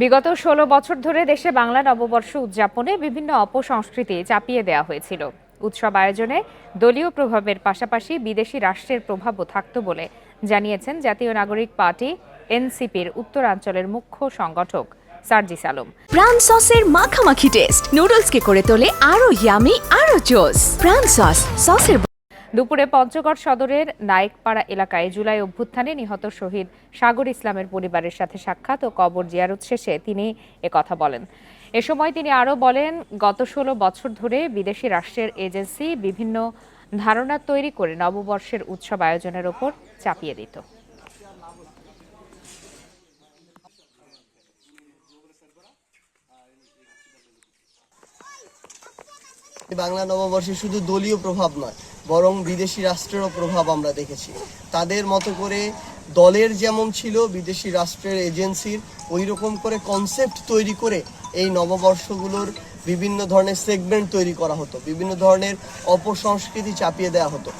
বিগত ষোলো বছর ধরে দেশে বাংলা নববর্ষ উদযাপনে বিভিন্ন অপসংস্কৃতি চাপিয়ে দেওয়া হয়েছিল। উৎসব আয়োজনে দলীয় প্রভাবের পাশাপাশি বিদেশি রাষ্ট্রের প্রভাবও থাকত বলে জানিয়েছেন জাতীয় নাগরিক পার্টি, এনসিপির উত্তরাঞ্চলের মুখ্য সংগঠক সার্জিস আলম। প্রাণ সসের মাখামাখি টেস্ট। নুডলসকে করে তোলে আরও ইয়ামি আরও জোস। প্রাণ সস, সসের দুপুরে পঞ্চগড় সদরের নায়েকপাড়া এলাকায় জুলাই অভ্যুত্থানে নিহত শহীদ সাগর ইসলামের পরিবারের সাথে সাক্ষাৎ ও কবর জিয়ারত শেষে তিনি কথা বলেন। এ সময় তিনি আরও বলেন, গত ষোলো বছর ধরে বিদেশি রাষ্ট্রের এজেন্সি বিভিন্ন ধারণা তৈরি করে নববর্ষের উৎসব আয়োজনের ওপর চাপিয়ে দিত। বাংলা নববর্ষে শুধু দলীয় প্রভাব নয়, বরং বিদেশি রাষ্ট্রেরও প্রভাব আমরা দেখেছি। তাদের মতো করে দলের যেমন ছিল, বিদেশি রাষ্ট্রের এজেন্সির ওই রকম করে কনসেপ্ট তৈরি করে এই নববর্ষগুলোর বিভিন্ন ধরনের সেগমেন্ট তৈরি করা হতো, বিভিন্ন ধরনের অপসংস্কৃতি চাপিয়ে দেওয়া হতো।